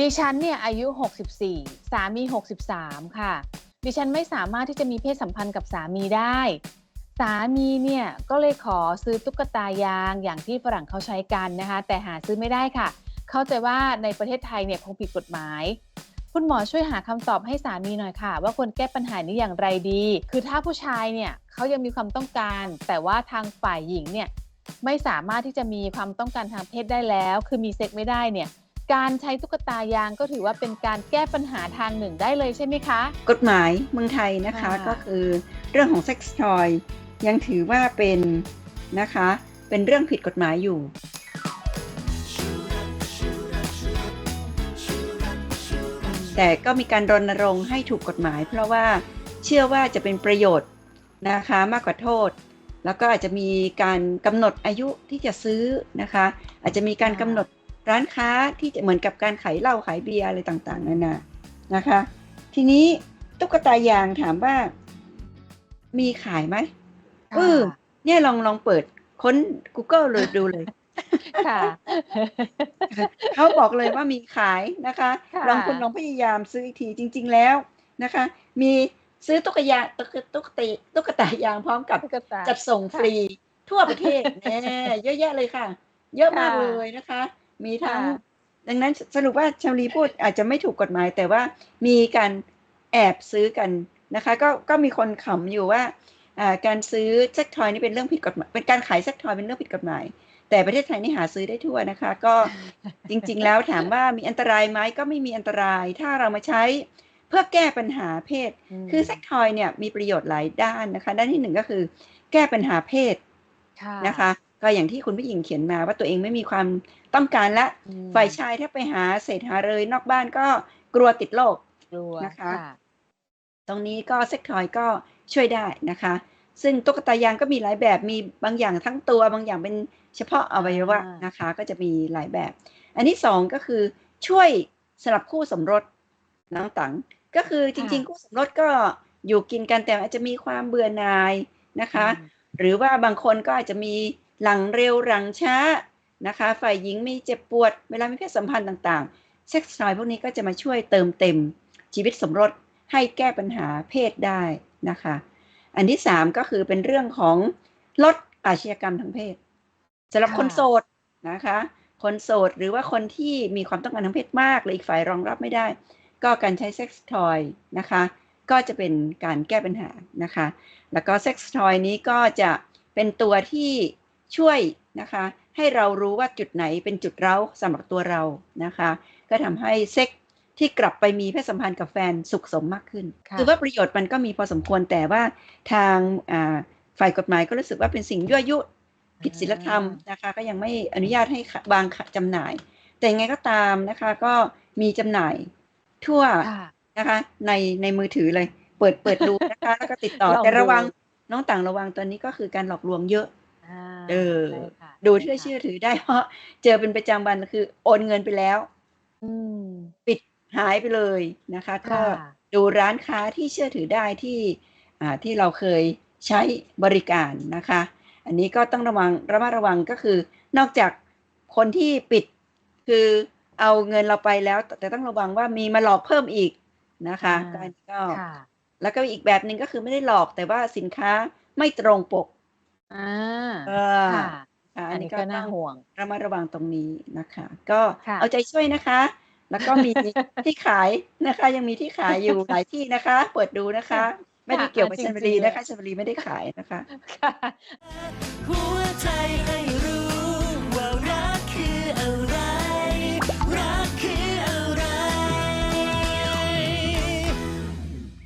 ดิฉันเนี่ยอายุ 64 สามี 63 ค่ะ ดิฉันไม่สามารถที่จะมีเพศสัมพันธ์กับสามีได้ สามีเนี่ยก็เลยขอซื้อตุ๊กตายางอย่างที่ฝรั่งเขาใช้กันนะคะ แต่หาซื้อไม่ได้ค่ะ เข้าใจว่าในประเทศไทยเนี่ยคงผิดกฎหมาย คุณหมอช่วยหาคำตอบให้สามีหน่อยค่ะ ว่าควรแก้ปัญหานี้อย่างไรดี คือถ้าผู้ชายเนี่ยเขายังมีความต้องการ แต่ว่าทางฝ่ายหญิงเนี่ยไม่สามารถที่จะมีความต้องการทางเพศได้แล้ว คือมีเซ็กไม่ได้เนี่ย การใช้ตุ๊กตายางก็ถือว่าเป็นการแก้ปัญหาทางหนึ่งได้เลยใช่ไหมคะ กฎหมายเมืองไทยนะคะค่ะก็คือเรื่องของเซ็กซ์ทอยยังถือว่าเป็นนะคะ เป็นเรื่องผิดกฎหมายอยู่แต่ก็มีการรณรงค์ให้ถูกกฎหมาย เพราะว่าเชื่อว่าจะเป็นประโยชน์นะคะมากกว่าโทษ แล้วก็อาจจะมีการกำหนดอายุที่จะซื้อนะคะ อาจจะมีการกำหนด ร้านค้าที่จะเหมือนกับการขายเหล้าขายเบียร์อะไรต่างๆนานานะคะ ทีนี้ตุ๊กตายางถามว่า มีขายไหมเออเนี่ยลองลองเปิดค้น Google เลยดูเลย ค่ะ เขาบอกเลยว่ามีขายนะคะค่ะลองคุณลองพยายามซื้ออีกทีจริง ๆแล้วนะคะ มีซื้อตุ๊กยางตุ๊กตุ๊กตาตุ๊กตายางพร้อมกับตุ๊กตาจัดส่งฟรีทั่วประเทศแน่เยอะแยะเลยค่ะ เยอะมากค่ะเลยนะคะ มีทั้งค่ะดังนั้นสรุปว่าชาลีพูดอาจจะไม่ถูกกฎหมาย แต่ว่ามีการแอบซื้อกันนะคะ ก็ก็มีคนขำอยู่ว่าอ่าการซื้อเซ็กทอยนี่เป็นเรื่องผิดกฎหมายเป็นการขายเซ็กทอยเป็นเรื่องผิดกฎหมาย แต่ประเทศไทยนี่หาซื้อได้ทั่วนะคะ ก็จริง ๆ แล้วถามว่ามีอันตรายไหมก็ไม่มีอันตราย ถ้าเรามาใช้เพื่อแก้ปัญหาเพศมคือเซ็กทอยเนี่ยมีประโยชน์หลายด้านนะคะ ด้านที่หนึ่งก็คือ แก้ปัญหาเพศค่ะนะคะ ก็อย่างที่คุณผู้หญิงเขียนมาว่าตัวเองไม่มีความต้องการละอืมฝ่ายชายถ้าไปหาเศษหาเลยนอกบ้านก็กลัวติดโรคกลัวนะคะ ตรงนี้ก็เซ็กทอยก็ช่วยได้นะคะ ซึ่งตุ๊กตายางก็มีหลายแบบมีบางอย่างทั้งตัวบางอย่างเป็นเฉพาะอวัยวะนะคะ ก็จะมีหลายแบบ อันที่สองก็คือช่วยสำหรับคู่สมรสน้องตังก็คือจริง ๆ คู่สมรสก็อยู่กินกันแต่อาจจะมีความเบื่อหน่ายนะคะอืมหรือว่าบางคนก็อาจจะมี หลังเร็วหลังช้านะคะ ฝ่ายหญิงมีเจ็บปวด เวลามีเพศสัมพันธ์ต่างๆ เซ็กซ์ทอยพวกนี้ก็จะมาช่วยเติมเต็มชีวิตสมรสให้แก้ปัญหาเพศได้นะคะ อันที่สามก็คือเป็นเรื่องของลดอาชญากรรมทางเพศสำหรับค่ะคนโสดนะคะ คนโสดหรือว่าคนที่มีความต้องการทางเพศมากหรืออีกฝ่ายรองรับไม่ได้ ก็การใช้เซ็กซ์ทอยนะคะ ก็จะเป็นการแก้ปัญหานะคะ แล้วก็เซ็กซ์ทอยนี้ก็จะเป็นตัวที่ ช่วยนะคะให้เรารู้ว่าจุดไหนเป็นจุดเร้าสำหรับตัวเรานะคะ ก็ทำให้เซ็กที่กลับไปมีเพศสัมพันธ์กับแฟนสุขสมมากขึ้นค่ะคือว่าประโยชน์มันก็มีพอสมควรแต่ว่าทางอ่าฝ่ายกฎหมายก็รู้สึกว่าเป็นสิ่งยั่วยุผิดศีลธรรมนะคะก็ยังไม่อนุญาตให้วางจำหน่าย แต่ยังไงก็ตามนะคะก็มีจำหน่ายทั่วค่ะนะคะในในมือถือเลย เปิดเปิดดูนะคะแล้วก็ติดต่อลองแต่ระวังดูน้องต่างระวังตัวนี้ก็คือการหลอกลวงเยอะอ่า เออใช่ค่ะดูใช่ที่ค่ะเชื่อถือได้เพราะเจอเป็นประจำวันคือ โอนเงินไปแล้วอืมปิดหายไปเลยนะคะ ก็ค่ะดูร้านค้าที่เชื่อถือได้ที่อ่าที่เราเคยใช้บริการนะคะ อันนี้ก็ต้องระวังระมัดระวังก็คือนอกจากคนที่ปิดคือเอาเงินเราไปแล้ว แต่ต้องระวังว่ามีมาหลอกเพิ่มอีกนะคะอ่าก็อันนี้ก็ค่ะแล้วก็อีกแบบหนึ่งก็คือไม่ได้หลอกแต่ว่าสินค้าไม่ตรงปก อ่าเออ ค่ะ ค่ะ อันนี้ก็น่าต้องห่วง ระมัดระวังตรงนี้นะคะ ก็ค่ะ เอาใจช่วยนะคะ แล้วก็มีที่ขายนะคะ ยังมีที่ขายอยู่หลายที่นะคะ เปิดดูนะคะไม่ได้เกี่ยวกับจริชังนๆบุรีเลยนะคะชันบุรีไม่ได้ขายนะคะ ค่ะ